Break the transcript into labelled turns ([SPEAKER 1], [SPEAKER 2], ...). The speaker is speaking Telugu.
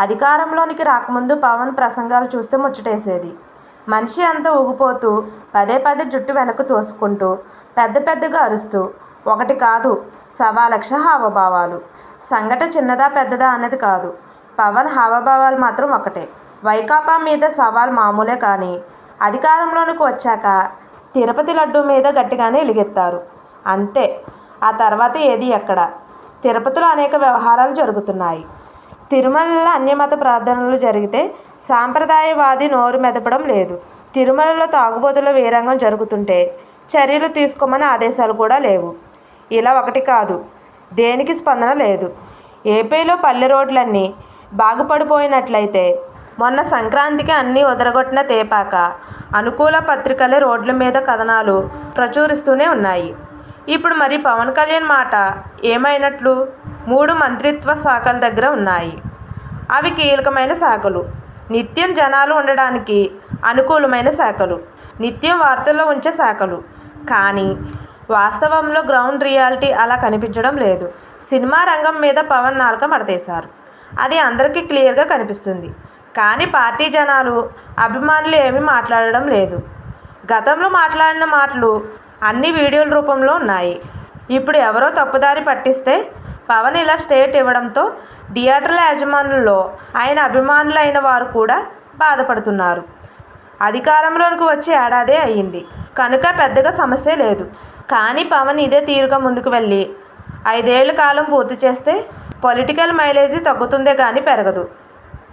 [SPEAKER 1] అధికారంలోనికి రాకముందు పవన్ ప్రసంగాలు చూస్తే ముచ్చటేసేది. మనిషి అంతా ఊగిపోతూ పదే పదే జుట్టు వెనక్కు తోసుకుంటూ పెద్ద పెద్దగా అరుస్తూ ఒకటి కాదు సవా లక్ష హావభావాలు. సంఘట చిన్నదా పెద్దదా అన్నది కాదు. పవన్ హావభావాలు మాత్రం ఒకటే. వైకాపా మీద సవాల్ మామూలే కానీ అధికారంలోనికి వచ్చాక తిరుపతి లడ్డు మీద గట్టిగానే ఎలుగెత్తారు. అంతే. ఆ తర్వాత ఏది ఎక్కడ? తిరుపతిలో అనేక వ్యవహారాలు జరుగుతున్నాయి. తిరుమలలో అన్యమత ప్రార్థనలు జరిగితే సాంప్రదాయవాది నోరు మెదపడం లేదు. తిరుమలలో తాగుబోతుల వీరంగం జరుగుతుంటే చర్యలు తీసుకోమని ఆదేశాలు కూడా లేవు. ఇలా ఒకటి కాదు. దేనికి స్పందన లేదు. ఏపీలో పల్లె రోడ్లన్నీ బాగుపడిపోయినట్లయితే మొన్న సంక్రాంతికి అన్నీ వదరగొట్టిన తేపాక అనుకూల పత్రికలే రోడ్ల మీద కథనాలు ప్రచురిస్తూనే ఉన్నాయి. ఇప్పుడు మరి పవన్ కళ్యాణ్ మాట ఏమైనట్లు? మూడు మంత్రిత్వ శాఖల దగ్గర ఉన్నాయి. అవి కీలకమైన శాఖలు. నిత్యం జనాలు ఉండడానికి అనుకూలమైన శాఖలు. నిత్యం వార్తల్లో ఉంచే శాఖలు. కానీ వాస్తవంలో గ్రౌండ్ రియాలిటీ అలా కనిపించడం లేదు. సినిమా రంగం మీద పవన్ నాలుక మడతేశారు. అది అందరికీ క్లియర్గా కనిపిస్తుంది. కానీ పార్టీ జనాలు అభిమానులు ఏమీ మాట్లాడడం లేదు. గతంలో మాట్లాడిన మాటలు అన్ని వీడియోల రూపంలో ఉన్నాయి. ఇప్పుడు ఎవరో తప్పుదారి పట్టిస్తే పవన్ ఇలా స్టేట్ ఇవ్వడంతో థియేటర్ల యాజమానుల్లో ఆయన అభిమానులైన వారు కూడా బాధపడుతున్నారు. అధికారంలోకి వచ్చి ఏడాదే అయ్యింది. కనుక పెద్దగా సమస్య లేదు. కానీ పవన్ ఇదే తీరుగా ముందుకు వెళ్ళి ఐదేళ్ళ కాలం పూర్తి చేస్తే పొలిటికల్ మైలేజీ తగ్గుతుందే కానీ పెరగదు.